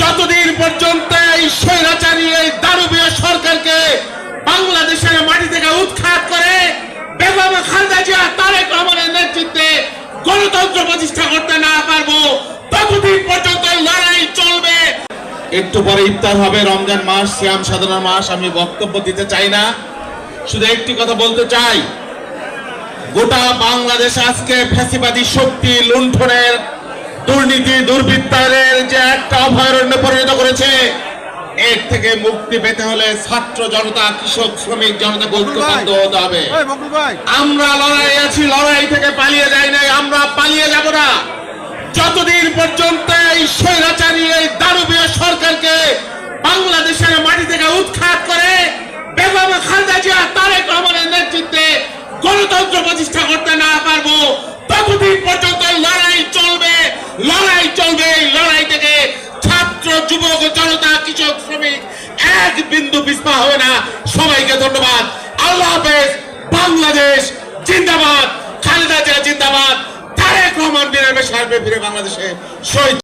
যতদিন পর্যন্ত এই স্বৈরাচারী, এই দারুবীয় সরকারকে বাংলাদেশের মাটি থেকে উৎখাত করে বেগম খালেদা জিয়া, তারেক রহমানের নেতৃত্বে গণতন্ত্র প্রতিষ্ঠা করতে না পারব, ততদিন পর্যন্ত লড়াই চলবে। একটু পরে ইফতার হবে, রমজান মাস, শ্যাম সাধনা মাস, আমি বক্তব্য দিতে চাই না। শুধু একটি কথা বলতে চাই, গোটা বাংলাদেশ আজকে ফ্যাসিবাদী শক্তি লুণ্ঠনের দুর্নীতি দুর্বৃত্তায়নের যে একটা অভয়ারণ্যে পরিণত করেছে এর থেকে মুক্তি পেতে হলে ছাত্র জনতা কৃষক শ্রমিক জনতা ঐক্যবদ্ধ হতে হবে। আমরা লড়াই আছি লড়াই থেকে পালিয়ে যাই নাই আমরা পালিয়ে যাব না। যতদিন পর্যন্ত এই স্বৈরাচারী এই দারুবীয় সরকারকে বাংলাদেশের মাটি থেকে উৎখাত করে বেগম খালেদা জিয়া তারেক রহমানের নেতৃত্বে গণতন্ত্র প্রতিষ্ঠা করতে না পারব ততদিন বিন্দু পিছপা হবে না। সবাইকে ধন্যবাদ। আল্লাহ হাফেজ, বাংলাদেশ জিন্দাবাদ। খালেদা জিয়া জিন্দাবাদ। তারেক রহমান দিনের সার্বে ফিরে বাংলাদেশে শহীদ